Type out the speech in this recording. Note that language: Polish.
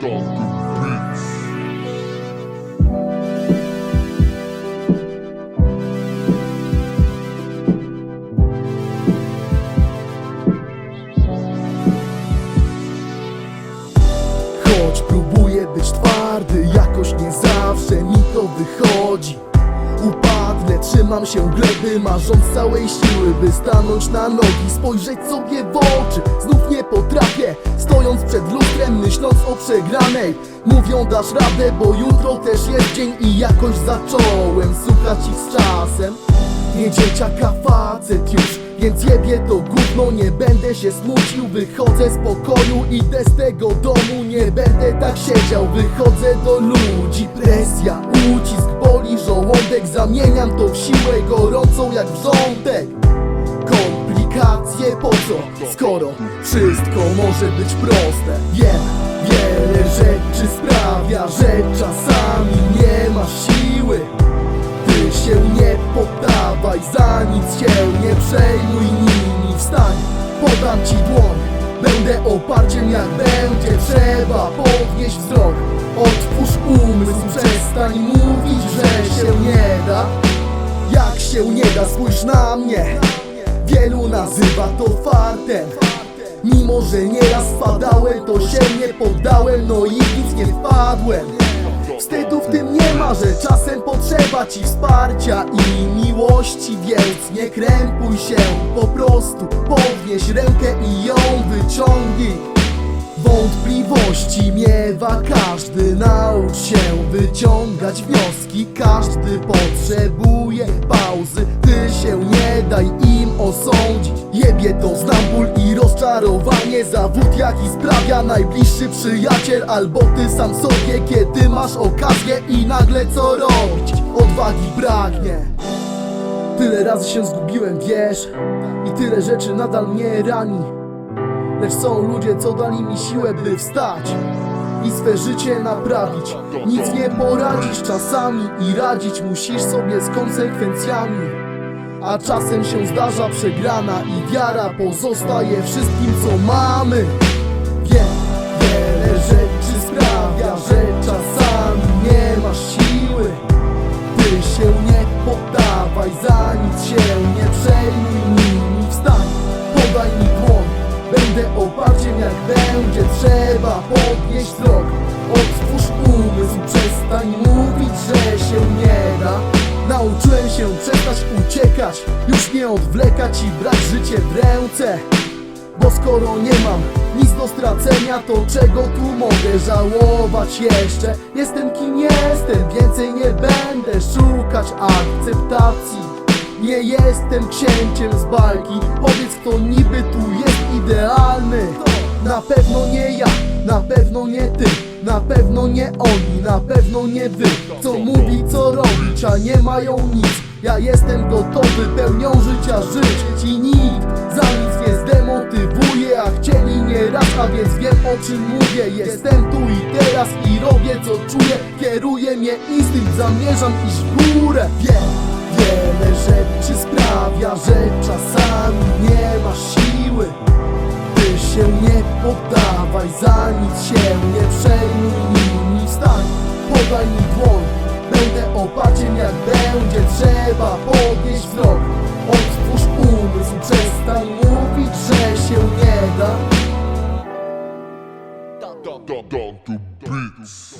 Choć próbuję być twardy, jakoś nie zawsze mi to wychodzi Upadnę, trzymam się gleby, marząc całej siły By stanąć na nogi, spojrzeć sobie w oczy. Znów nie potrafię, stojąc przed lustrem, myśląc o przegranej. Mówią dasz radę, bo jutro też jest dzień i jakoś zacząłem Słuchać ich z czasem. Nie dzieciaka facet już Więc jebie to gówno, nie będę się smucił Wychodzę z pokoju, idę z tego domu. Nie będę tak siedział, wychodzę do ludzi. Presja, ucisk, boli żołądek Zamieniam to w siłę gorącą jak wrzątek. Komplikacje po co, skoro wszystko może być proste. Wiem, wiele rzeczy sprawia, że czasami nie masz siły. Ty się nie poddawaj, za nic się nie przejmuj nimi. Wstań, podam ci dłoń Będę oparciem jak będzie trzeba się nie da, spójrz na mnie. Wielu nazywa to fartem. Mimo, że nieraz spadałem, to się nie poddałem No i nic nie wpadłem. Wstydu w tym nie ma, że czasem potrzeba ci wsparcia i miłości Więc nie krępuj się, po prostu podnieś rękę i ją wyciągnij Wątpliwości miewa każdy, naucz się wyciągać wnioski. Każdy potrzebuje pauzy, ty się nie daj im osądzić. Jebie to znam ból i rozczarowanie. Zawód jaki sprawia najbliższy przyjaciel Albo ty sam sobie, kiedy masz okazję i nagle co robić. Odwagi braknie Tyle razy się zgubiłem, wiesz I tyle rzeczy nadal mnie rani Lecz są ludzie, co dali mi siłę, by wstać i swe życie naprawić. Nic nie poradzisz czasami i radzić musisz sobie z konsekwencjami. A czasem się zdarza przegrana i wiara pozostaje wszystkim, co mamy. Wiem, wiele rzeczy sprawia, że czasami nie masz siły. Ty się nie poddawaj, za nic się nie przejmuj Będę oparciem jak będzie trzeba Podnieś wzrok, otwórz umysł Przestań mówić, że się nie da. Nauczyłem się przestać uciekać Już nie odwlekać i brać życie w ręce. Bo skoro nie mam nic do stracenia, to czego tu mogę żałować jeszcze? Jestem kim jestem, więcej nie będę szukać akceptacji Nie jestem księciem z bajki, powiedz kto niby tu jest idealny. Na pewno nie ja, na pewno nie ty. Na pewno nie oni, na pewno nie wy. Co mówi, co robić, a nie mają nic. Ja jestem gotowy pełnią życia żyć. I nikt za nic nie zdemotywuje A chcieli nie raz, a więc wiem o czym mówię. Jestem tu i teraz i robię co czuję. Kieruje mnie instynkt, zamierzam iść w górę. Wiem, wiele rzeczy sprawia, że czasami nie masz siły ty się nie poddawaj, za nic się nie przejmuj nimi Wstań, podaj mi dłoń Będę oparciem jak będzie trzeba Podnieś wzrok, otwórz umysł Przestań mówić, że się nie da Down to beats.